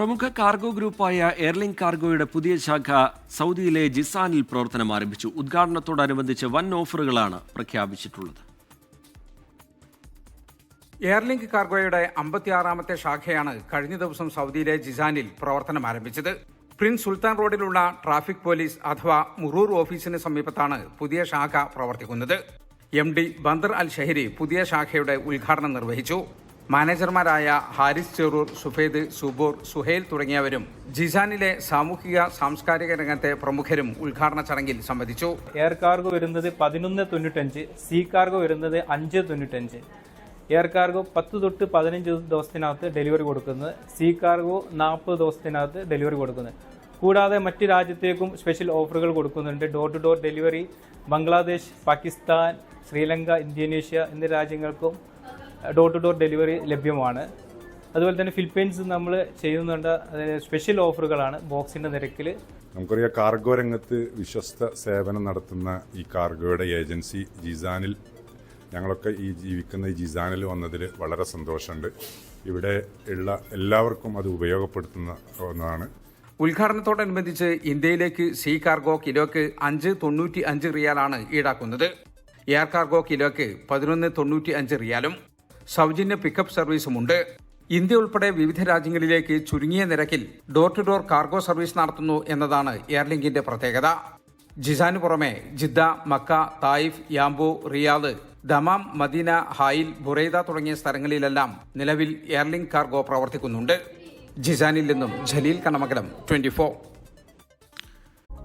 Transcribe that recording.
പ്രമുഖ കാർഗോ ഗ്രൂപ്പായ എയർലിങ്ക് കാർഗോയുടെ പുതിയ ശാഖ സൗദിയിലെ ജിസാനിൽ പ്രവർത്തനം ആരംഭിച്ചു. ഉദ്ഘാടനത്തോടനുബന്ധിച്ച് വൻ ഓഫറുകളാണ് പ്രഖ്യാപിച്ചിട്ടുള്ളത്. എയർലിങ്ക് കാർഗോയുടെ അമ്പത്തിയാറാമത്തെ ശാഖയാണ് കഴിഞ്ഞ ദിവസം സൗദിയിലെ ജിസാനിൽ പ്രവർത്തനം ആരംഭിച്ചത്. പ്രിൻസ് സുൽത്താൻ റോഡിലുള്ള ട്രാഫിക് പോലീസ് അഥവാ മുറൂർ ഓഫീസിന് സമീപത്താണ് പുതിയ ശാഖ പ്രവർത്തിക്കുന്നത്. M D Bandar Al Shahri പുതിയ ശാഖയുടെ ഉദ്ഘാടനം നിർവഹിച്ചു. മാനേജർമാരായ ഹാരിസ് ചെറൂർ സുഫേദ് സുബൂർ സുഹേൽ തുടങ്ങിയവരും ജിസാനിലെ സാമൂഹിക സാംസ്കാരിക രംഗത്തെ പ്രമുഖരും ഉദ്ഘാടന ചടങ്ങിൽ സംബന്ധിച്ചു എയർ കാർഗോ വരുന്നത് പതിനൊന്ന് തൊണ്ണൂറ്റഞ്ച് സി കാർഗോ വരുന്നത് അഞ്ച് തൊണ്ണൂറ്റഞ്ച്. എയർ കാർഗോ പത്ത് തൊട്ട് പതിനഞ്ച് ദിവസത്തിനകത്ത് ഡെലിവറി കൊടുക്കുന്നത് സി കാർഗോ നാൽപ്പത് ദിവസത്തിനകത്ത് ഡെലിവറി കൊടുക്കുന്നത്. കൂടാതെ മറ്റ് രാജ്യത്തേക്കും സ്പെഷ്യൽ ഓഫറുകൾ കൊടുക്കുന്നുണ്ട്. Door to door delivery Bangladesh Pakistan Sri Lanka Indonesia എന്നീ രാജ്യങ്ങൾക്കും ഡോർ ടു ഡോർ ഡെലിവറി ലഭ്യമാണ്. അതുപോലെ തന്നെ ഫിലിപ്പീൻസ് നമ്മൾ ചെയ്യുന്നുണ്ട് അതായത് സ്പെഷ്യൽ ഓഫറുകളാണ് ബോക്സിന്റെ നിരക്കിൽ. നമുക്കറിയാം കാർഗോ രംഗത്ത് വിശ്വസ്ത സേവനം നടത്തുന്ന ഈ കാർഗോയുടെ ഏജൻസി ജിസാനിൽ ഞങ്ങളൊക്കെ ഈ ജീവിക്കുന്ന ഈ ജിസാനിൽ വന്നതിൽ വളരെ സന്തോഷമുണ്ട്. ഇവിടെ ഉള്ള എല്ലാവർക്കും അത് ഉപയോഗപ്പെടുത്തുന്ന ഒന്നാണ്. ഉദ്ഘാടനത്തോടനുബന്ധിച്ച് ഇന്ത്യയിലേക്ക് സീ കാർഗോ കിലോക്ക് അഞ്ച് തൊണ്ണൂറ്റി അഞ്ച് റിയാലാണ് ഈടാക്കുന്നത്. എയർ കാർഗോ കിലോക്ക് പതിനൊന്ന് തൊണ്ണൂറ്റി അഞ്ച് റിയാലും സൗജന്യ പിക്കപ്പ് സർവീസുമുണ്ട്. ഇന്ത്യ ഉൾപ്പെടെ വിവിധ രാജ്യങ്ങളിലേക്ക് ചുരുങ്ങിയ നിരക്കിൽ door to door cargo service നടത്തുന്നു എന്നതാണ് എയർലിങ്കിന്റെ പ്രത്യേകത. ജിസാന് പുറമെ Jeddah Mecca Taif Yanbu Riyadh Dammam Medina Hail Buraydah തുടങ്ങിയ സ്ഥലങ്ങളിലെല്ലാം നിലവിൽ എയർലിങ്ക് കാർഗോ പ്രവർത്തിക്കുന്നുണ്ട്. ജിസാനിൽ നിന്നും ജലീൽ കണമകലം ട്വന്റി